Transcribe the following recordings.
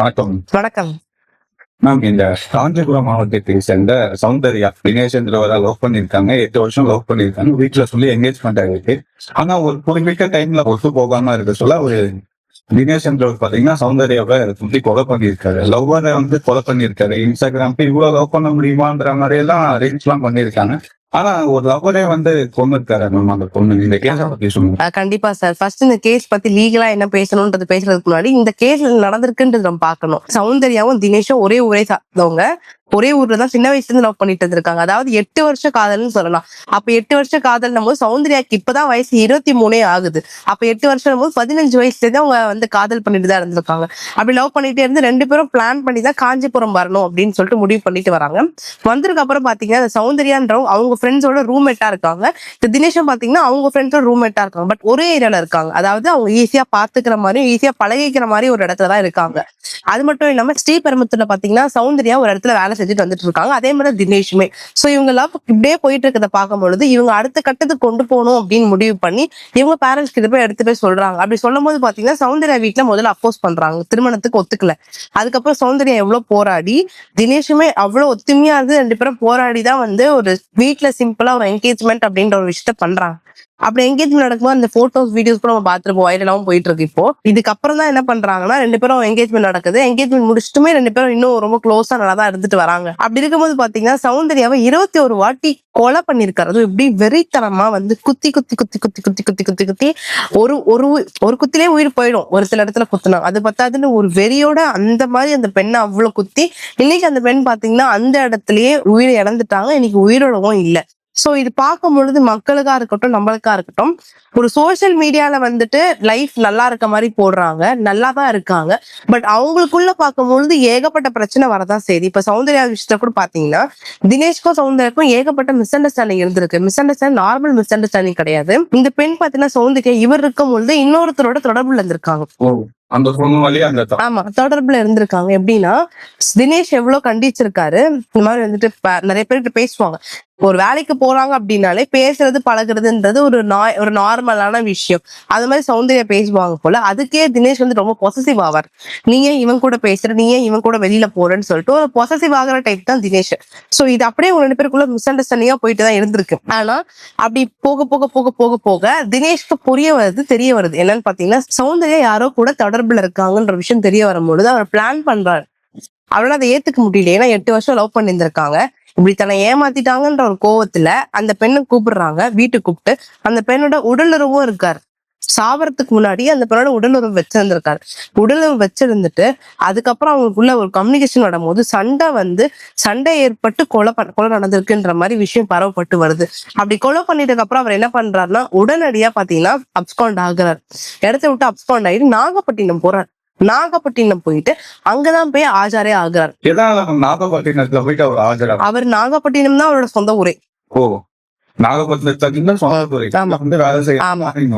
வணக்கம். வணக்கம். மேம் இந்த காஞ்சிபுரம் மாவட்டத்தை சேர்ந்த சௌந்தர்யா தினேஷ்ன்றவரை லவ் பண்ணிருக்காங்க எட்டு வருஷம் லவ் பண்ணிருக்காங்க வீட்டுல சொல்லி என்கேஜ்மெண்ட் ஆயிருக்கு ஆனா ஒரு குறிப்பிட்ட டைம்ல ஒத்து போகாம இருக்க சொல்ல ஒரு தினேஷ்ன்றவர் பாத்தீங்கன்னா சௌந்தர்யாவை சுத்தி கொலை பண்ணியிருக்காரு. லவ்வரை வந்து கொலை பண்ணியிருக்காரு. இன்ஸ்டாகிராம் இவ்வளவு லவ் பண்ண முடியுமான்ற மாதிரி எல்லாம் ரீல்ஸ் எல்லாம் பண்ணிருக்காங்க ஆனா ஒரு லவ்வரே வந்து கொண்டுருக்காரு மேம் அந்த பொண்ணு. இந்த கேஸ பத்தி சொல்லுங்க. கண்டிப்பா சார். ஃபர்ஸ்ட் இந்த கேஸ் பத்தி லீகலா என்ன பேசணும்ன்றது பேசுறதுக்கு முன்னாடி இந்த கேஸ் நடந்திருக்குன்றது நம்ம பார்க்கணும். சௌந்தர்யாவும் தினேஷும் ஒரே ஒரே சார்ந்தவங்க. ஒரே ஊர்ல தான் சின்ன வயசுல இருந்து லவ் பண்ணிட்டு இருந்திருக்காங்க. அதாவது எட்டு வருஷ காதல்னு சொல்லலாம். அப்ப எட்டு வருஷ காதல் போது சௌந்தர்யாக்கு இப்பதான் வயசு இருபத்தி மூணே ஆகுது. அப்ப எட்டு வருஷம் போது பதினஞ்சு வயசுல இருந்து அவங்க வந்து காதல் பண்ணிட்டு தான் இருந்திருக்காங்க. அப்படி லவ் பண்ணிட்டே இருந்து ரெண்டு பேரும் பிளான் பண்ணி தான் காஞ்சிபுரம் வரணும் அப்படின்னு சொல்லிட்டு முடிவு பண்ணிட்டு வராங்க. வந்ததுக்கு அப்புறம் பாத்தீங்கன்னா இந்த சௌந்தர்யான்றவங்க அவங்க ஃப்ரெண்ட்ஸோட ரூம்மேட்டா இருக்காங்க. இந்த தினேஷம் பாத்தீங்கன்னா அவங்க ஃப்ரெண்ட்ஸோட ரூம்மேட்டா இருக்காங்க. பட் ஒரே ஏரியால இருக்காங்க. அதாவது அவங்க ஈஸியா பாத்துக்கிற மாதிரி ஈஸியா பழகிக்கிற மாதிரி ஒரு இடத்துல தான் இருக்காங்க. அது மட்டும் இல்லாம ஸ்ரீபெரும்புத்தூர்ல பாத்தீங்கன்னா சௌந்தர்யா ஒரு இடத்துல வேலை செஞ்சுட்டு வந்துட்டு இருக்காங்க. அதே மாதிரி தினேஷுமே. சோ இவங்க லவ் இப்படியே போயிட்டு இருக்கதை பார்க்கும் பொழுது இவங்க அடுத்த கட்டத்துக்கு கொண்டு போகணும் அப்படின்னு முடிவு பண்ணி இவங்க பேரண்ட்ஸ் கிட்ட போய் எடுத்து போய் சொல்றாங்க. அப்படி சொல்லும் போது பாத்தீங்கன்னா சௌந்தர்யா வீட்டுல முதல்ல அப்போஸ் பண்றாங்க. திருமணத்துக்கு ஒத்துக்கல. அதுக்கப்புறம் சௌந்தர்யா எவ்வளவு போராடி தினேஷுமே அவ்வளவு ஒத்துமையா இருந்து ரெண்டு பேரும் போராடி தான் வந்து ஒரு வீட்ல சிம்பிளா ஒரு என்கேஜ்மெண்ட் அப்படின்ற ஒரு விஷயத்த பண்றாங்க. அப்படி என்கேஜ்மெண்ட் நடக்கும்போது அந்த போட்டோஸ் வீடியோஸ் கூட நம்ம பார்த்துருப்போம். வைரலாகவும் போயிட்டு இருக்கு இப்போ. இதுக்கப்புறம் தான் என்ன பண்றாங்கன்னா ரெண்டு பேரும் என்கேஜ்மெண்ட் நடக்குது. என்கேஜ்மெண்ட் முடிச்சுட்டுமே ரெண்டு பேரும் இன்னும் ரொம்ப க்ளோஸா நல்லா தான் இருந்துட்டு வராங்க. அப்படி இருக்கும்போது பாத்தீங்கன்னா சௌந்தர்யாவை இருபத்தி ஒரு வாட்டி கொலை பண்ணிருக்காரு அதுவும் இப்படி வெறித்தனமா வந்து குத்தி குத்தி குத்தி குத்தி குத்தி குத்தி குத்தி குத்தி ஒரு ஒரு ஒரு குத்திலே உயிர் போயிடும். ஒரு சில இடத்துல குத்துனா. அது பத்தாதுன்னு ஒரு வெறியோட அந்த மாதிரி அந்த பெண்ணை அவ்வளவு குத்தி இன்னைக்கு அந்த பெண் பாத்தீங்கன்னா அந்த இடத்துலயே உயிரை இழந்துட்டாங்க. இன்னைக்கு உயிரோடவும் இல்லை. சோ இது பார்க்கும் பொழுது மக்களுக்கா இருக்கட்டும் நம்மளுக்கா இருக்கட்டும் ஒரு சோஷியல் மீடியால வந்துட்டு லைஃப் நல்லா இருக்க மாதிரி போடுறாங்க நல்லா தான் இருக்காங்க. பட் அவங்களுக்குள்ள பார்க்கும் பொழுது ஏகப்பட்ட பிரச்சனை வரதான் செய்யுது. இப்ப சௌந்தர்யா விஷயத்துல கூட பாத்தீங்கன்னா தினேஷ்க்கும் சௌந்தர்யாக்கும் ஏகப்பட்ட மிஸ் அண்டர்ஸ்டாண்டிங் இருந்திருக்கு. Misunderstanding normal misunderstanding கிடையாது. இந்த பெண் பாத்தீங்கன்னா சௌந்தர்யா இவர் இருக்கும் பொழுது இன்னொருத்தரோட தொடர்புல இருந்திருக்காங்க. அந்த ஆமா தொடர்புல இருந்திருக்காங்க. எப்படின்னா தினேஷ் எவ்வளவு கண்டிச்சிருக்காரு. இந்த மாதிரி வந்துட்டு நிறைய பேர்கிட்ட பேசுவாங்க. ஒரு வேலைக்கு போறாங்க அப்படின்னாலே பேசுறது பழகுறதுன்றது ஒரு ஒரு நார்மலான விஷயம். அது மாதிரி சௌந்தர்யா பேசுவாங்க போல. அதுக்கே தினேஷ் வந்து ரொம்ப பொசசிவ் ஆவார். நீ ஏன் இவன் கூட பேசுற? நீ ஏன் இவன் கூட வெளியில போறேன்னு சொல்லிட்டு ஒரு பொசசிவ் ஆகிற டைப் தான் தினேஷ். சோ இது அப்படியே ஒரு ரெண்டு பேருக்குள்ள மிஸ் அண்டர்ஸ்டாண்டிங்கா போயிட்டு தான் இருந்திருக்கு. ஆனா அப்படி போக போக போக போக போக தினேஷ்க்கு புரிய வருது தெரிய வருது என்னன்னு பாத்தீங்கன்னா சௌந்தர்யா யாரோ கூட தொடர்புல இருக்காங்கன்ற விஷயம் தெரிய வரும்பொழுது அவர் பிளான் பண்றாரு. அவரால் அதை ஏத்துக்க முடியல ஏன்னா எட்டு வருஷம் லவ் பண்ணியிருந்திருக்காங்க. இப்படி தன்னை ஏமாத்திட்டாங்கன்ற ஒரு கோவத்துல அந்த பெண்ணை கூப்பிடுறாங்க வீட்டுக்கு கூப்பிட்டு. அந்த பெண்ணோட உடலுறவும் இருக்காரு. சாவறதுக்கு முன்னாடி அந்த பெண்ணோட உடலுறவு வச்சிருந்திருக்காரு. உடலுறவு வச்சிருந்துட்டு அதுக்கப்புறம் அவங்களுக்குள்ள ஒரு கம்யூனிகேஷன் வரும்போது சண்டை வந்து சண்டை ஏற்பட்டு கொலை பண்ண கொலை நடந்திருக்குன்ற மாதிரி விஷயம் பரவப்பட்டு வருது. அப்படி கொலை பண்ணிட்டதுக்கு அப்புறம் அவர் என்ன பண்றாருன்னா உடனடியா பாத்தீங்கன்னா அப்ஸ்காண்ட் ஆகுறாரு. இடத்த விட்டு அப்ஸ்காண்ட் ஆகிட்டு நாகப்பட்டினம் போறாரு. நாகப்பட்டினம் போயிட்டு அங்கதான் போய் ஆஜாரே ஆகுறாரு. நாகப்பட்டினத்துல போயிட்டு அவர் ஆஜரா அவர் நாகப்பட்டினம் தான் அவரோட சொந்த ஊரே. ஓ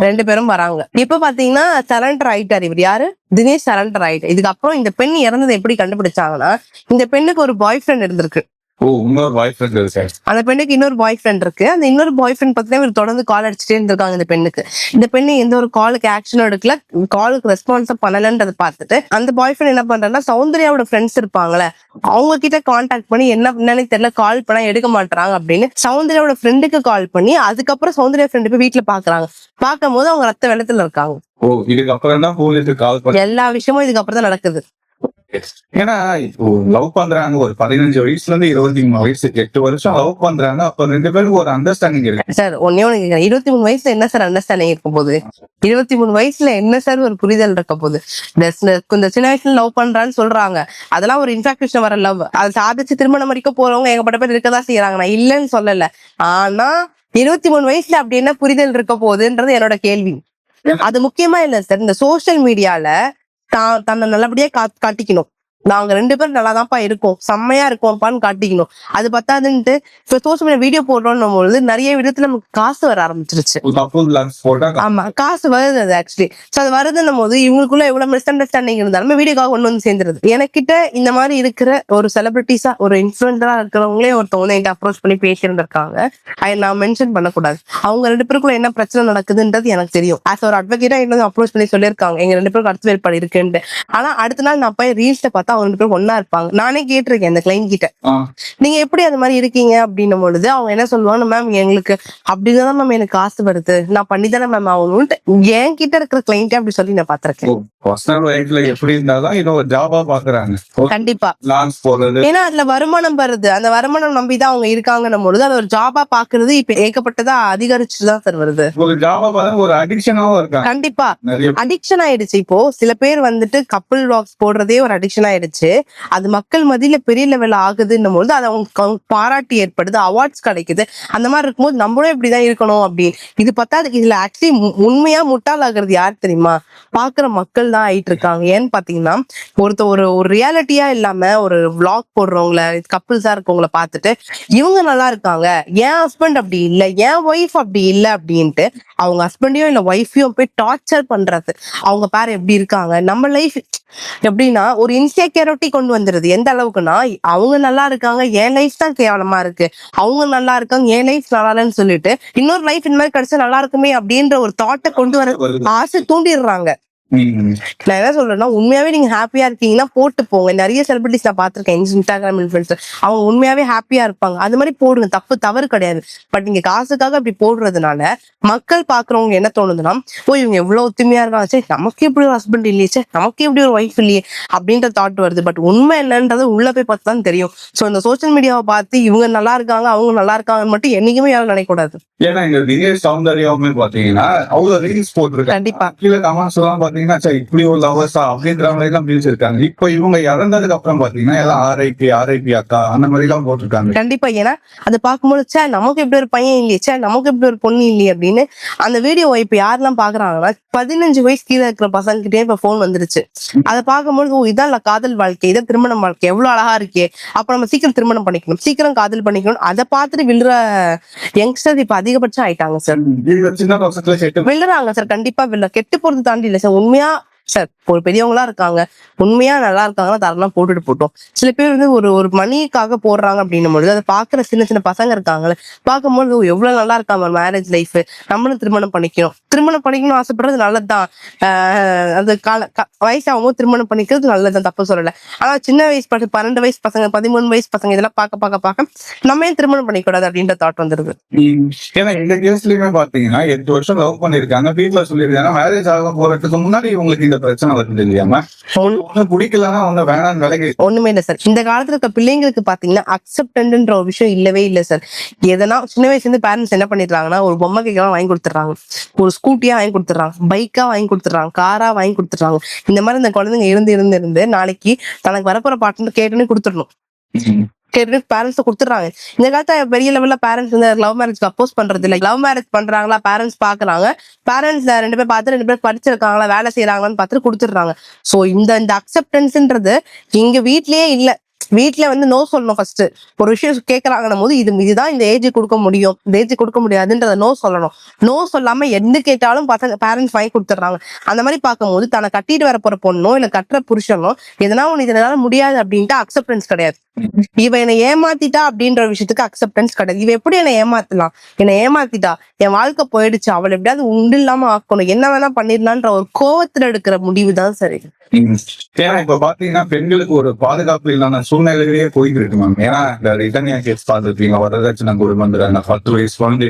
ரெண்டு பேரும் வராங்க. இப்ப பாத்தீங்கன்னா சரண்டர் ஆயிட்டாரு இவர் யாரு? தினேஷ் சரண்டர் ஆயிட்டு இதுக்கப்புறம் இந்த பெண் இறந்ததை எப்படி கண்டுபிடிச்சாங்கன்னா இந்த பெண்ணுக்கு ஒரு பாய் ஃப்ரெண்ட் இருந்திருக்கு. இன்னொரு பாய் ஃப்ரெண்ட் இருக்கு. அந்த பெண்ணுக்கு இன்னொரு பாய் ஃப்ரெண்ட் இருக்கு. அந்த இன்னொரு பாய் ஃப்ரெண்ட் பார்த்தீங்கன்னா இவர் தொடர்ந்து கால் அடிச்சுட்டே இருந்திருக்காங்க இந்த பெண்ணுக்கு. இந்த பெண்ணு எந்த ஒரு காலுக்கு ஆக்ஷனும் எடுக்கல. காலுக்கு ரெஸ்பான்ஸும் பண்ணலன்றதை பார்த்துட்டு அந்த பாய் ஃப்ரெண்ட் என்ன பண்றாருன்னா சௌந்தர்யாவோட ஃப்ரெண்ட்ஸ் இருப்பாங்களே அவங்க கிட்ட கான்டாக்ட் பண்ணி என்ன என்னன்னு தெரியல கால் பண்ணா எடுக்க மாட்டாங்க அப்படின்னு சௌந்தர்யாவோட ஃப்ரெண்டுக்கு கால் பண்ணி அதுக்கப்புறம் சௌந்தர்யா ஃப்ரெண்டு போய் வீட்டுல பாக்குறாங்க. பார்க்கும் போது அவங்க ரத்த வெள்ளத்துல இருக்காங்க. எல்லா விஷயமும் இதுக்கப்புறம் தான் நடக்குது. ஏன்னா இப்போ லவ் பண்றாங்க. ஒரு பதினஞ்சு வயசுல இருந்து இருபத்தி மூணு வயசு எட்டு வருஷம் லவ் பண்றாங்க. அப்ப ரெண்டு பேருக்கு ஒரு அண்டர்ஸ்டாண்டிங் இருக்கு. சார் ஒன்னே ஒண்ணு இருபத்தி மூணு வயசுல என்ன சார் அண்டர்ஸ்டாண்டிங் இருக்கும் போது இருபத்தி மூணு வயசுல என்ன சார் ஒரு புரிதல் இருக்க போகுது? இந்த சின்ன வயசுல லவ் பண்றான்னு சொல்றாங்க. அதெல்லாம் ஒரு இன்ஃபாக்டேஷன் வர லவ் அதை சாதிச்சு திருமணம் வரைக்கும் போறவங்க ஏகப்பட்ட பேர் இருக்கதான் செய்யறாங்க நான் இல்லைன்னு சொல்லல. ஆனா இருபத்தி மூணு வயசுல அப்படி என்ன புரிதல் இருக்க போகுதுன்றது என்னோட கேள்வி. அது முக்கியமா இல்ல சார். இந்த சோஷியல் மீடியால தான் தன்னை நல்லபடியா காட்டிக்கணும். நாங்க ரெண்டு பேரும் நல்லா தான்ப்பா இருக்கோம். செம்மையா இருக்கோம்ப்பான்னு காட்டிக்கணும். அது பத்தாதுன்ட்டு இப்ப சோசியல் மீடியா வீடியோ போடுறோம் பொழுது நிறைய விதத்துல நமக்கு காசு வர ஆரம்பிச்சிருச்சு. ஆமா காசு வருது அது ஆக்சுவலி சோ அது வருதுன்னும் போது இவங்களுக்குள்ள எவ்வளவு மிஸ் அண்டர்ஸ்டாண்டிங் இருந்தாலுமே வீடியோக்காக கொண்டு வந்து சேர்ந்துருது. எனக்கிட்ட இந்த மாதிரி இருக்கிற ஒரு செலிபிரிட்டிஸா ஒரு இன்ஃபுளுசரா இருக்கிறவங்களே ஒருத்தவங்க வந்து என்கிட்ட அப்ரோச் பண்ணி பேசியிருந்திருக்காங்க. அதை நான் மென்ஷன் பண்ணக்கூடாது. அவங்க ரெண்டு பேருக்குள்ள என்ன பிரச்சனை நடக்குதுன்றது எனக்கு தெரியும். ஆஸ் ஒரு அட்வொகேட்டா என்ன அப்ரோச் பண்ணி சொல்லியிருக்காங்க. எங்க ரெண்டு பேருக்கு அடுத்த வேறுபாடு இருக்குன்ட்டு. ஆனா அடுத்த நாள் நான் போய் ரீல்ஸ்ல பார்த்தா அவங்க ரெண்டு பேரும் ஒண்ணா இருப்பாங்க. நானே கேட்டிருக்கேன் அந்த கிளைண்ட் கிட்ட. நீங்க எப்படி அது மாதிரி இருக்கீங்க? அப்படின்னும் பொழுது அவங்க என்ன சொல்லுவாங்க மேம் எங்களுக்கு அப்படிதான் மேம் எனக்கு காசு வருது. நான் பண்ணி தானே மேம் ஆகணும்ட்டு என் கிட்ட இருக்கிற கிளைண்ட்டே அப்படி சொல்லி நான் பாத்திருக்கேன் பர்சனல் லைஃப்ல எப்படி இருந்தாலும் இது ஒரு ஜாபா பாக்குறாங்க கண்டிப்பா. லான்ஸ் போடுறது ஏன்னா அதுல வருமானம் வருது. அந்த வருமானம் நம்பிதான் அவங்க இருக்காங்கன்னும் பொழுது அது ஒரு ஜாபா பாக்குறது இப்ப ஏகப்பட்டதா அதிகரிச்சுதான் சார் வருது. ஒரு ஜாபா பார்த்தா ஒரு அடிக்ஷனாவும் இருக்காங்க. கண்டிப்பா. அடிக்ஷன் ஆயிடுச்சு இப்போ. சில பேர் வந்துட்டு கப்பிள் வாக்ஸ் போடுறதே ஒரு அடிக்ஷன் ஆயிடுச்சு. அது மக்கள் மத்தியில பெரிய லெவல் ஆகுதுன்னும் போது அது அவங்க க- பாராட்டு ஏற்படுது அவார்ட்ஸ் கிடைக்குது. அந்த மாதிரி இருக்கும்போது நம்மளும் இப்படிதான் இருக்கணும் அப்படி. இது பார்த்தா இதுல ஆக்சுவலி உண்மையா முட்டாள் ஆகுறது யார் தெரியுமா? பாக்குற மக்கள் தான் ஆயிட்டு இருக்காங்க. ஏன்னு பாத்தீங்கன்னா ஒருத்த ஒரு ஒரு ரியாலிட்டியா இல்லாம ஒரு விளாக் போடுறவங்கள கப்புள்ஸா இருக்கவங்கள பார்த்துட்டு இவங்க நல்லா இருக்காங்க. என் ஹஸ்பண்ட் அப்படி இல்ல என் ஒய்ஃப் அப்படி இல்ல அப்படின்ட்டு அவங்க ஹஸ்பண்டையும் இல்ல ஒய்ஃபையும் போய் டார்ச்சர் பண்றது. அவங்க பேர் எப்படி இருக்காங்க. நம்ம லைஃப் எப்படின்னா ஒரு இன்செக்யூரிட்டி கொண்டு வந்துருது எந்த அளவுக்குன்னா அவங்க நல்லா இருக்காங்க என் லைஃப் தான் கேவலமா இருக்கு அவங்க நல்லா இருக்காங்க என் லைஃப் நல்லா இல்லைன்னு சொல்லிட்டு இன்னொரு லைஃப் இந்த மாதிரி கிடைச்சா நல்லா இருக்குமே அப்படின்ற ஒரு தாட்டை கொண்டு வர. ஆசை தூண்டிடுறாங்க. நான் என்ன சொல்றேன்னா உண்மையாவே நீங்க ஹாப்பியா இருக்கீங்கன்னா போட்டு போங்க. நிறைய செலிபிரிட்டிஸ் நான் பார்த்திருக்கேன். இன்ஸ்டாகிராம் இன்ஃபுளுசர் அவங்க உண்மையாவே ஹாப்பியா இருப்பாங்க. அது மாதிரி போடுங்க. தப்பு தவறு கிடையாது. பட் நீங்க காசுக்காக அப்படி போடுறதுனால மக்கள் பாக்குறவங்க என்ன தோணுதுன்னா ஓ இவங்க எவ்வளவு ஒத்துமையா இருக்காங்க. சே நமக்கு எப்படி ஒரு ஹஸ்பண்ட் இல்லையே. சே நமக்கு எப்படி ஒரு ஒய்ஃப் இல்லையே. அப்படின்ற தாட் வருது. பட் உண்மை என்னன்றது உள்ள போய் பார்த்து தான் தெரியும். ஸோ இந்த சோஷியல் மீடியாவை பார்த்து இவங்க நல்லா இருக்காங்க அவங்க நல்லா இருக்காங்கன்னு மட்டும் என்னைக்குமே யாரும் நினைக்கக்கூடாது. ஏன்னா இந்த தினேஷ் சௌந்தர்யாவுமே பாத்தீங்கன்னா அவ்வளவு ரீல்ஸ் போட்டிருக்காங்க. கண்டிப்பா. கீழே கமெண்ட்ஸ் எல்லாம் பாத்தீங்கன்னா சரி இப்படி ஒரு லவர்ஸா அப்படின்ற மாதிரி எல்லாம் ரீல்ஸ் இருக்காங்க இப்போ இவங்க இறந்ததுக்கு அப்புறம் பாத்தீங்கன்னா எல்லாம் ஆர்ஐபி ஆர்ஐபி அக்கா அந்த மாதிரி எல்லாம் போட்டிருக்காங்க. கண்டிப்பா ஏன்னா அதை பார்க்கும்போது சே நமக்கு இப்படி ஒரு பையன் இல்லையே சே நமக்கு இப்படி ஒரு பொண்ணு இல்லையே அப்படின்னு அந்த வீடியோ இப்ப யாரெல்லாம் பாக்குறாங்கன்னா பதினஞ்சு வயசு கீழே இருக்கிற பசங்க கிட்டே இப்ப போன் வந்துருச்சு. அதை பார்க்கும்போது ஓ இதான் காதல் வாழ்க்கை இதான் திருமணம் வாழ்க்கை எவ்வளவு அழகா இருக்கே. அப்ப நம்ம சீக்கிரம் திருமணம் பண்ணிக்கணும் சீக்கிரம் காதல் பண்ணிக்கணும். அதை பார்த்துட்டு விழுற யங்ஸ்டர் இப்ப அதிகபட்சம் ஆயிட்டாங்க சார் விழுறாங்க சார் கண்டிப்பா விழ கெட்டு போறது தாண்டி இல்ல சார் உண்மையா சார் ஒரு பெரியவங்களா இருக்காங்க உண்மையா நல்லா இருக்காங்கன்னா தரலாம் போட்டுட்டு போட்டோம். சில பேர் வந்து ஒரு ஒரு மணிக்காக போடுறாங்க அப்படின்னும் பொழுது அதை பாக்குற சின்ன சின்ன பசங்க இருக்காங்களே பார்க்கும்போது எவ்வளவு நல்லா இருக்காங்க மேரேஜ் லைஃப் நம்மளும் திருமணம் பண்ணிக்கணும். திருமணம் பண்ணிக்கணும்னு ஆசைப்படுறது நல்லதுதான். ஆஹ் அது கால வயசாகவும் திருமணம் பண்ணிக்கிறது நல்லதுதான் தப்பு சொல்லல. ஆனா சின்ன வயசு பசங்க பன்னெண்டு வயசு பசங்க பதிமூணு வயசு பசங்க இதெல்லாம் பார்க்க பார்க்க பார்க்க நம்ம ஏன் திருமணம் பண்ணிக்கூடாது அப்படின்ற தாட் வந்துருது. ஏன்னா இந்த கேஸ்லயுமே பாத்தீங்கன்னா எட்டு வருஷம் லவ் பண்ணிருக்காங்க வீட்டுல சொல்லியிருக்காங்க மேரேஜ் ஆக போறதுக்கு முன்னாடி இவங்களுக்கு இந்த பிரச்சனை வருது இல்லையாம ஒண்ணு பிடிக்கலன்னா அவங்க வேணாம் விலகி ஒண்ணுமே இல்ல சார் இந்த காலத்துல இருக்க பிள்ளைங்களுக்கு பாத்தீங்கன்னா அக்செப்டன்ட்ன்ற ஒரு விஷயம் இல்லவே இல்ல சார் எதனா சின்ன வயசுல இருந்து பேரண்ட்ஸ் என்ன பண்ணிடுறாங்கன்னா ஒரு பொம்மை கேக்கெல்லாம் வாங்கி கொடுத்துறாங்க ஒரு ஸ்கூட்டியா வாங்கி கொடுத்துறாங்க பைக்கா வாங்கி கொடுத்துறாங்க காரா வாங்கி கொடுத்துறாங்க இந்த மாதிரி இந்த குழந்தைங்க இருந்து இருந்து இருந்து நாளைக்கு தனக்கு வரப்போற பாட்டு கேட்டுன்னு கொடுத்துடணும். கேட்டு பேரண்ட்ஸ் கொடுத்துறாங்க இந்த காலத்துல பெரிய லெவல்ல பேரண்ட்ஸ் வந்து லவ் மேரேஜ்க்கு அப்போஸ் பண்றது இல்லை. லவ் மேரேஜ் பண்றாங்களா பேரண்ட்ஸ் பாக்குறாங்க. பேரண்ட்ஸ் ரெண்டு பேர் பார்த்து ரெண்டு பேர் படிச்சிருக்காங்களா வேலை செய்யறாங்களான்னு பார்த்துட்டு கொடுத்துடுறாங்க. சோ இந்த இந்த அக்செப்டன்ஸ்ன்றது இங்க வீட்லயே இல்ல. வீட்டுல வந்து நோ சொல்லணும் ஃபர்ஸ்ட் ஒரு விஷயம் கேட்கறாங்கன்னும் போது இது இதுதான் இந்த ஏஜ் கொடுக்க முடியும். இந்த ஏஜ் கொடுக்க முடியாதுன்றத நோ சொல்லணும். நோ சொல்லாம எந்த கேட்டாலும் பசங்க பேரண்ட்ஸ் வாங்கி கொடுத்துட்றாங்க. அந்த மாதிரி பார்க்கும்போது தன்னை கட்டிட்டு வர போற பொண்ணோ இல்ல கட்டுற புருஷனோ எதனா ஒண்ணு இதனால முடியாது அப்படின்ட்டு அக்செப்டன்ஸ் கிடையாது. இவ என்னை ஏமாத்திட்டா அப்படின்ற விஷயத்துக்கு அக்செப்டன்ஸ் கிடையாது. இவ எப்படி என்னை ஏமாத்தலாம்? என்னை ஏமாத்திட்டா. என் வாழ்க்கை போயிடுச்சு. அவளை எப்படியாவது உண்டு இல்லாம ஆக்கணும். என்ன வேணா பண்ணிடலான்ற ஒரு கோவத்துல எடுக்கிற முடிவு தான் சரி. ஏன்னா இப்ப பாத்தீங்கன்னா பெண்களுக்கு ஒரு பாதுகாப்பு இல்லாத சூழ்நிலையிலேயே போயிட்டு இருக்கு மேம் ஏன்னா இந்த ரிட்டர்னியா கேஸ் பார்த்துருப்பீங்க. வரதட்சணை கொடுமந்துறாங்க பத்து வயசு குழந்தை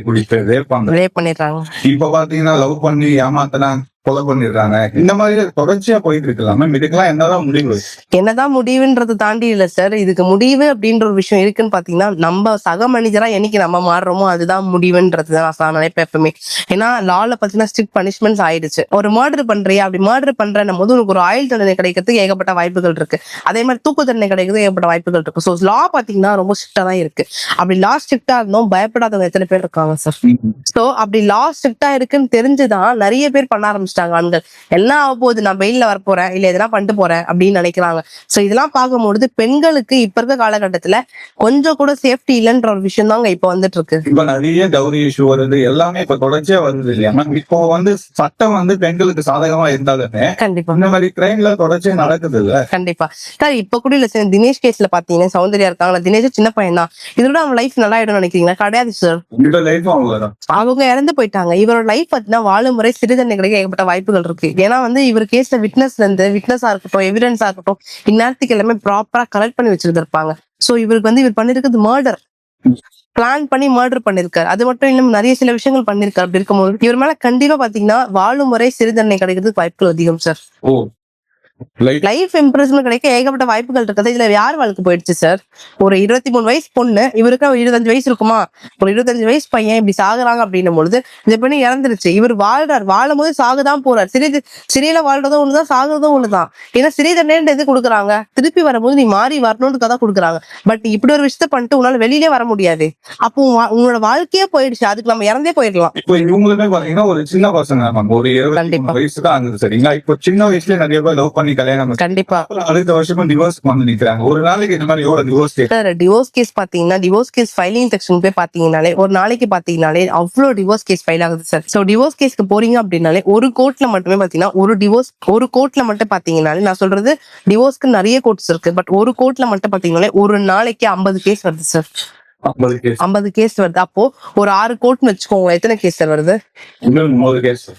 ரேப்பாங்க ரேப் பண்ணிடுறாங்க. இப்ப பாத்தீங்கன்னா லவ் பண்ணி ஏமாத்தினா கொலை பண்ணிடுறாங்க. இந்த மாதிரி தொடர்ச்சியா போயிட்டு இருக்கலாம் மேம் இதுக்கெல்லாம் என்னதான் முடிவு? என்னதான் முடிவுன்றதை தாண்டி இல்ல சார் இதுக்கு முடிவு அப்படின்ற ஒரு விஷயம் இருக்குன்னு பாத்தீங்கன்னா நம்ம சக மனிதரா என்னைக்கு நம்ம மாறுறோமோ அதுதான் முடிவுன்றது தான் நான் நினைப்பேன் எப்பவுமே. ஏன்னா லால பாத்தீங்கன்னா ஸ்ட்ரிக்ட் பனிஷ்மெண்ட்ஸ் ஆயிடுச்சு. ஒரு மர்டர் பண்றியா? அப்படி மர்டர் பண்றேன் போது உனக்கு ஒரு ஆயுள் தண்டனை கிடைக்கிறதுக்கு ஏகப்பட்ட வாய்ப்புகள் இருக்கு. அதே மாதிரி தூக்கு தண்டனை கிடைக்கிறது ஏகப்பட்ட வாய்ப்புகள் இருக்கு. ஸோ லா பாத்தீங்கன்னா ரொம்ப ஸ்ட்ரிக்டா தான் இருக்கு. அப்படி லா ஸ்ட்ரிக்டா இருந்தோம். பயப்படாதவங்க எத்தனை பேர் இருக்காங்க சார் சோ அப்படி லா ஸ்ட்ரிக்டா இருக்குன்னு தெரிஞ்சுதான் நிறைய பேர் பண்ண ஆரம்பிச்சிட்டாங்க ஆரம்பிச்சிட்டாங்க. ஆண்கள் என்ன ஆக போகுது நான் வெயில்ல வர போறேன் இல்ல எதனா பண்ணிட்டு போறேன் அப்படின்னு நினைக்கிறாங்க. சோ இதெல்லாம் பார்க்கும்பொழுது பெண்களுக்கு இப்ப இருக்க காலகட்டத்துல கொஞ்சம் கூட சேஃப்டி இல்லைன்ற ஒரு விஷயம் தாங்க இப்ப வந்துட்டு இருக்கு இப்ப நிறைய கௌரி இஷ்யூ வருது. எல்லாமே இப்ப தொடர்ச்சியா வருது இல்லையா? இப்போ வந்து சட்டம் வந்து பெண்களுக்கு சாதகமா இருந்தாலுமே கண்டிப்பா. இந்த மாதிரி கிரைம்ல தொடர்ச்சியா நடக்குது இல்ல? கண்டிப்பா. சார் இப்ப கூட இல்ல சார். தினேஷ் கேஸ்ல பாத்தீங்கன்னா சௌந்தர்யா இருக்காங்களா? தினேஷ் சின்ன பையன் தான். இதோட அவன் லைஃப் நல்லா ஆயிடும் நினைக்கிறீங்களா? கிடையாது சார் அவங்க இறந்து போயிட்டாங்க. இவரோட லைஃப் பார்த்தீங்கன்னா வாழும் முறை சிறு தண்டனை கிடைக்க வாய்ப்புகள் இருக்கு. ஏன்னா வந்து இவர் கேஸ்ல விட்னஸ்ல இருந்து விட்னஸா இருக்கட்டும் எவிடன்ஸா இருக்கட்டும் இந்நேரத்துக்கு எல்லாமே ப்ராப்பரா கலெக்ட் பண்ணி வச்சிருந்திருப்பாங்க. சோ இவருக்கு வந்து இவர் பண்ணிருக்கிறது மர்டர் பிளான் பண்ணி மர்டர் பண்ணிருக்காரு. அது மட்டும் இல்லாம நிறைய சில விஷயங்கள் பண்ணிருக்காரு. அப்படி இருக்கும்போது இவர் மேல கண்டிப்பா பாத்தீங்கன்னா வாழும் முறை சிறு தண்டனை கிடைக்கிறதுக்கு வாய்ப்புகள் அதிகம் சார் ஓ லைஃப் இம்ப்ரெஸ்மெண்ட் கிடைக்க ஏகப்பட்ட வாய்ப்புகள் இருக்குது. இதுல யார் வாழ்க்கை போயிடுச்சு சார் ஒரு இருபத்தி மூணு வயசு பொண்ணு இவருக்கு ஒரு இருபத்தஞ்சு வயசு இருக்குமா? ஒரு இருபத்தஞ்சு வயசு பையன் இப்படி சாகுறாங்க அப்படின்னும் பொழுது இந்த பெண்ணு இறந்துருச்சு. இவர் வாழ்றார். வாழும் போது சாகுதான் போறார். சிறை சிறையில வாழ்றதும் ஒண்ணுதான் சாகுறதும் ஒண்ணுதான். ஏன்னா சிறை தண்டனை எது கொடுக்குறாங்க? திருப்பி வரும்போது நீ மாறி வரணும்னு தான் கொடுக்குறாங்க. பட் இப்படி ஒரு விஷயத்த பண்ணிட்டு உன்னால வெளியிலே வர முடியாது. அப்போ உன்னோட வாழ்க்கையே போயிடுச்சு. அதுக்கு நம்ம இறந்தே போயிடலாம். இப்போ இவங்களுமே பாத்தீங்கன்னா ஒரு சின்ன பசங்க ஒரு. மூணு வயசு தான் சரிங்களா இப்போ சின்ன வயசுல நிறைய பேர் லவ் பண்ணி கல்யாணம் பண்ணி கண்டிப்பா. அடுத்த வருஷமும் டிவோர்ஸ் வந்து நிக்கிறாங்க. ஒரு நாளைக்கு இந்த மாதிரி எவ்வளவு டிவோர்ஸ் சார் டிவோர்ஸ் கேஸ் பாத்தீங்கன்னா டிவோர்ஸ் கேஸ் ஃபைலிங் செக்ஷன் போய் பாத்தீங்கனாலே ஒரு நாளைக்கு பாத்தீங்கனாலே அவ்வளோ டிவோர்ஸ் கேஸ் ஃபைல் ஆகுது சார். ஸோ டிவோர்ஸ் கேஸ்க்கு போறீங்க அப்படின்னாலே ஒரு கோர்ட்ல மட்டுமே பாத்தீங்கன்னா ஒரு டிவோர்ஸ் ஒரு கோர்ட்ல மட்டும் பாத்தீங்கனாலே நான் சொல்றது டிவோர்ஸ்க்கு நிறைய கோர்ட்ஸ் இருக்கு. பட் ஒரு கோர்ட்ல மட்டும் பாத்தீங்கனாலே ஒரு நாளைக்கு ஐம்பது கேஸ் வருது சார். ஐம்பது கேஸ் வருது. அப்போ ஒரு ஆறு கோர்ட்னு வச்சுக்கோங்க. எத்தனை கேஸ் வருது?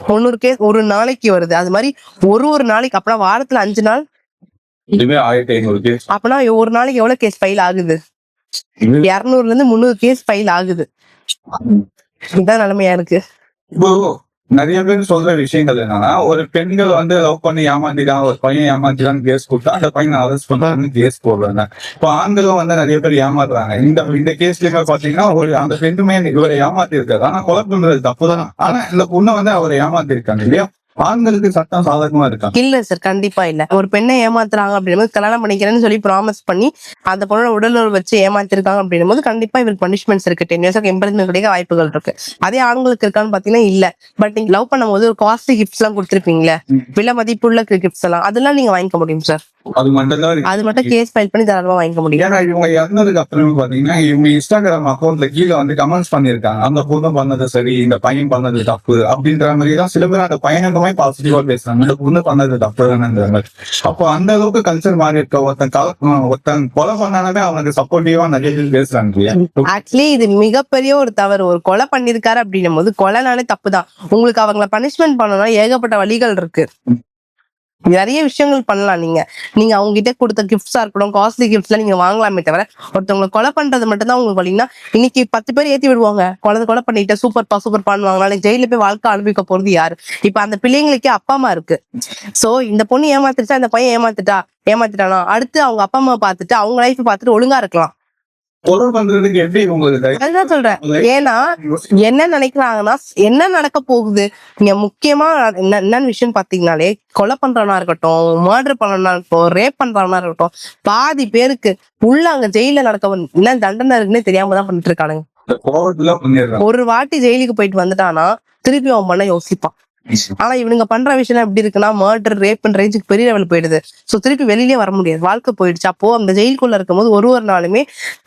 மூணு கேஸ் ஒரு நாளைக்கு வருது. அது மாதிரி ஒரு ஒரு நாளைக்கு அப்பனா வாரத்துல அஞ்சு நாள்? அப்பனா ஒரு நாளைக்கு எவ்வளவு கேஸ் ஃபைல் ஆகுது? இருநூறுல இருந்து முந்நூறு கேஸ் ஃபைல் ஆகுது. இதான் நிலைமையா இருக்கு. நிறைய பேர் சொல்ற விஷயங்கள் என்னன்னா ஒரு பெண்கள் வந்து லவ் பண்ணி ஏமாத்திட்டான் ஒரு பையன் ஏமாத்திட்டான்னு கேஸ் கொடுத்தா அந்த பையன் அரெஸ்ட் பண்ணான்னு கேஸ் போடுறாங்க. இப்போ ஆண்களும் வந்து நிறைய பேர் ஏமாத்துறாங்க. இந்த இந்த கேஸ்லயுமே பாத்தீங்கன்னா ஒரு அந்த பெண்ணுமே இவரை ஏமாத்தி இருக்காரு ஆனா கொலை பண்றது தப்புதான். ஆனா இந்த பொண்ணை வந்து அவரை ஏமாத்தி இருக்காங்க இல்லையா? ஆண்களுக்கு சட்டம் சாதகமா இருக்காங்க இல்ல சார் கண்டிப்பா இல்ல. ஒரு பெண்ணை ஏமாத்துறாங்க அப்படின்னும் கல்யாணம் பண்ணிக்கிறேன்னு சொல்லி ப்ராமிஸ் பண்ணி அந்த பொண்ணோட உடலுறவு வச்சு ஏமாத்திருக்காங்க அப்படின்னும் போது கண்டிப்பா இவருக்கு பனிஷ்மெண்ட்ஸ் இருக்கு. டென் இயர்ஸ்க்கு எம்பரேஜ்மெண்ட் கிடைக்க வாய்ப்புகள் இருக்கு. அதே ஆண்களுக்கு இருக்கான்னு பாத்தீங்கன்னா இல்ல. பட் நீங்க லவ் பண்ணும்போது ஒரு காஸ்ட்லி கிஃப்ட்ஸ் எல்லாம் கொடுத்துருப்பீங்களே. விலை மதிப்புள்ள கிஃப்ட்ஸ் எல்லாம். அதெல்லாம் நீங்க வாங்கிக்க முடியும் சார் அது மட்டும் இருக்கு. அது மட்டும் கேஸ் ஃபைல் பண்ணி தாராளமா வாங்கிக்க முடியும். ஏன்னா இவங்க இறந்ததுக்கு அப்புறமே பாத்தீங்கன்னா இவங்க இன்ஸ்டாகிராம் அக்கௌண்ட்ல கீழே வந்து கமெண்ட்ஸ் பண்ணிருக்காங்க அந்த பொண்ணு பண்ணது சரி இந்த பையன் பண்ணது தப்பு அப்படின்ற மாதிரி தான் சில பேர் அந்த பையனுக்குமே பாசிட்டிவா பேசுறாங்க. ஒண்ணு பண்ணது தப்பு தானே அப்போ அந்த அளவுக்கு கல்ச்சர் மாறி இருக்க ஒருத்தன் ஒருத்தன் கொலை பண்ணாலுமே அவனுக்கு சப்போர்ட்டிவா நிறைய பேர் பேசுறாங்க ஆக்சுவலி இது மிகப்பெரிய ஒரு தவறு. ஒரு கொலை பண்ணிருக்காரு அப்படின்னும் போது கொலைனாலே தப்பு தான் உங்களுக்கு அவங்கள பனிஷ்மெண்ட் பண்ணணும்னா ஏகப்பட்ட வழிகள் இருக்கு. நிறைய விஷயங்கள் பண்ணலாம் நீங்க. நீங்க அவங்க கிட்ட கொடுத்த கிஃப்ட்ஸா இருக்கட்டும் காஸ்ட்லி கிஃப்ட்ஸ்ல நீங்க வாங்கலாமே தவிர ஒருத்தவங்களை கொலை பண்றது மட்டும் தான் உங்களுக்கு வழிங்கன்னா இன்னைக்கு பத்து பேர் ஏத்தி விடுவாங்க. குழந்தை கொலை பண்ணிட்டு சூப்பர்ப்பா சூப்பர் பண்ணுவாங்க நாளைக்கு ஜெயில போய் வாழ்க்கை அனுபவிக்க போறது யாரு? இப்ப அந்த பிள்ளைங்களுக்கே அப்பா அம்மா இருக்கு. சோ இந்த பொண்ணு ஏமாத்திருச்சா இந்த பையன் ஏமாத்துட்டா? ஏமாத்திட்டானா? அடுத்து அவங்க அப்பா அம்மா பார்த்துட்டு அவங்க லைஃப் பார்த்துட்டு ஒழுங்கா இருக்கலாம் கொலை பண்றதுக்கு எப்படி உங்களுக்கு அதுதான் சொல்றேன். ஏன்னா? என்ன நினைக்கிறாங்கன்னா என்ன நடக்க போகுது? நீங்க முக்கியமா என்ன என்னன்னு விஷயம் பாத்தீங்கன்னாலே கொலை பண்றவனா இருக்கட்டும் மர்டர் பண்ணவனா இருக்கட்டும் ரேப் பண்றவனா இருக்கட்டும் பாதி பேருக்கு உள்ள அங்க ஜெயில நடக்க என்ன தண்டனை இருக்குன்னே தெரியாம தான் பண்ணிட்டு இருக்கானுங்க. ஒரு வாட்டி ஜெயிலுக்கு போயிட்டு வந்துட்டானா திருப்பி அவன் பண்ண யோசிப்பான். ஆனா இவனுங்க பண்ற விஷயம் எப்படி இருக்குன்னா மர்டர் ரேப் ரேஞ்சுக்கு பெரிய லெவல் போயிடுது. சோ திருப்பி வெளியிலே வர முடியாது. வாழ்க்கை போயிடுச்சு. அப்போ அந்த ஜெயிலுக்குள்ள இருக்கும்போது ஒரு ஒரு நாளுமே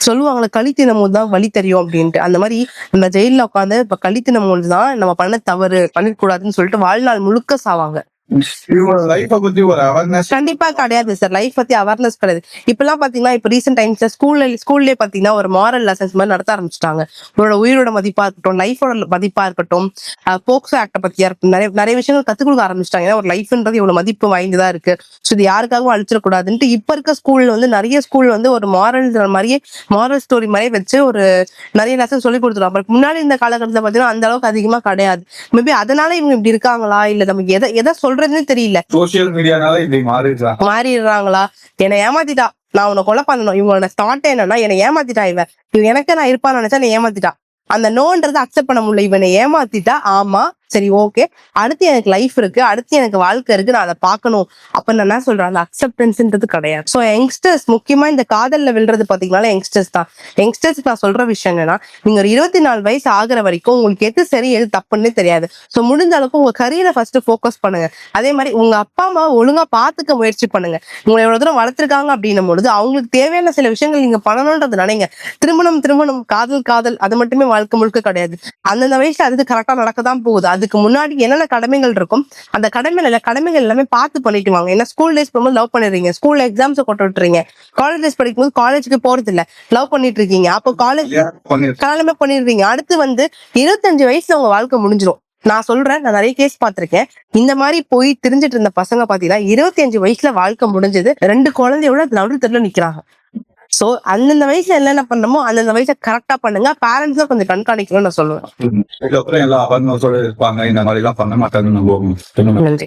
சொல்லுவாங்களே களி தினம் போது தான் வழி தெரியும் அப்படின்ட்டு. அந்த மாதிரி இந்த ஜெயில்ல உட்காந்து இப்ப களி தினம் போது தான் நம்ம பண்ண தவறு பண்ணிடக்கூடாதுன்னு சொல்லிட்டு வாழ்நாள் முழுக்க சாவாங்க. கண்டிப்பா கிடையாது சார் லைஃப் பத்தி அவேர்னஸ் கிடையாது. இப்பெல்லாம் பாத்தீங்கன்னா இப்ப ரீசெண்ட் டைம்ஸ்ல ஸ்கூல்ல ஸ்கூல்லயே பாத்தீங்கன்னா ஒரு மாரல் லெசன்ஸ் மாதிரி நடத்த ஆரம்பிச்சிட்டாங்க. உங்களோட உயிரோட மதிப்பா இருக்கட்டும் லைஃபோட மதிப்பா இருக்கட்டும் போக்சோ ஆக்ட பத்தியா இருக்கட்டும் நிறைய நிறைய விஷயங்கள் கத்துக் கொடுக்க ஆரம்பிச்சிட்டாங்க. ஏன்னா ஒரு லைஃப்ன்றது இவ்வளவு மதிப்பு வாய்ந்ததா இருக்கு. ஸோ இது யாருக்காகவும் அழிச்சிடக்கூடாதுன்ட்டு இப்ப இருக்க ஸ்கூல்ல வந்து நிறைய ஸ்கூல் வந்து ஒரு மாரல் மாதிரியே மாரல் ஸ்டோரி மாதிரியே வச்சு ஒரு நிறைய லெசன் சொல்லி கொடுத்துருவாங்க பட் முன்னாடி இந்த காலகட்டத்தில் பாத்தீங்கன்னா அந்த அளவுக்கு அதிகமா கிடையாது. மேபி அதனால இவங்க இப்படி இருக்காங்களா? இல்ல நமக்கு எதை எதை சொல்றதுன்னு தெரியல. சோசியல் மீடியானால இப்படி மாறிடுறாங்க மாறிடுறாங்களா? என்னை ஏமாத்திட்டா. நான் உன்னை கொலை பண்ணணும். இவங்களோட ஸ்டார்ட் என்னன்னா என்னை ஏமாத்திட்டா இவன். இவன் எனக்கு நான் இருப்பான்னு நினைச்சா என்னை ஏமாத்திட்டா. அந்த நோன்றதை அக்செப்ட் பண்ண முடியல. இவனை ஏமாத்திட்டா ஆமா. சரி ஓகே அடுத்து எனக்கு லைஃப் இருக்கு. அடுத்து எனக்கு வாழ்க்கை இருக்கு. நான் அதை பார்க்கணும். அப்ப நான் என்ன சொல்றேன்? அந்த அக்செப்டன்ஸ்ன்றது கிடையாது. ஸோ யங்ஸ்டர்ஸ் முக்கியமா இந்த காதல்ல விழுறது பாத்தீங்கன்னா யங்ஸ்டர்ஸ் தான். யங்ஸ்டர்ஸ் நான் சொல்ற விஷயம் என்னன்னா நீங்க ஒரு இருபத்தி நாலு வயசு ஆகுற வரைக்கும் உங்களுக்கு எது சரி எது தப்புன்னே தெரியாது. ஸோ முடிஞ்ச அளவுக்கு உங்க கரியரை ஃபர்ஸ்ட் ஃபோக்கஸ் பண்ணுங்க. அதே மாதிரி உங்க அப்பா அம்மாவை ஒழுங்கா பாத்துக்க முயற்சி பண்ணுங்க. உங்களை எவ்வளவு தூரம் வளர்த்துருக்காங்க அப்படின்னும் பொழுது அவங்களுக்கு தேவையான சில விஷயங்கள் நீங்க பண்ணணும்ன்றது நினைங்க. திருமணம் திருமணம் காதல் காதல் அது மட்டுமே வாழ்க்கை முழுக்க கிடையாது. அந்தந்த வயசுல அது கரெக்டா நடக்க தான் போகுது. அதுக்கு முன்னாடி என்னென்ன கடமைகள் இருக்கும்? அந்த கடமைகள் கடமைகள் எல்லாமே பார்த்து பண்ணிட்டு வாங்க. ஏன்னா ஸ்கூல் டேஸ் போகும்போது லவ் பண்ணிடுறீங்க. ஸ்கூல்ல எக்ஸாம்ஸ் கொண்டு விட்டுறீங்க. காலேஜ் டேஸ் படிக்கும்போது காலேஜுக்கு போறது இல்ல லவ் பண்ணிட்டு இருக்கீங்க. அப்போ காலேஜ். கல்யாணமே பண்ணிடுறீங்க. அடுத்து வந்து இருபத்தஞ்சு வயசுல உங்க வாழ்க்கை முடிஞ்சிடும் நான் சொல்றேன் நான் நிறைய கேஸ் பார்த்திருக்கேன். இந்த மாதிரி போய் திரிஞ்சிட்டு இருந்த பசங்க பாத்தீங்கன்னா இருபத்தி அஞ்சு வயசுல வாழ்க்கை முடிஞ்சது. ரெண்டு குழந்தையோட நடு தெருல நிக்கிறாங்க. சோ அந்தந்த வயசுல என்னென்ன பண்ணணுமோ அந்தந்த வயசுல கரெக்டா பண்ணுங்க. பேரண்ட்ஸும் கொஞ்சம் கண்காணிக்கணும்னு நான் சொல்லுவேன். இதுக்கப்புறம் எல்லாம் இந்த மாதிரி எல்லாம் பண்ண மாட்டாங்கன்னு நன்றி.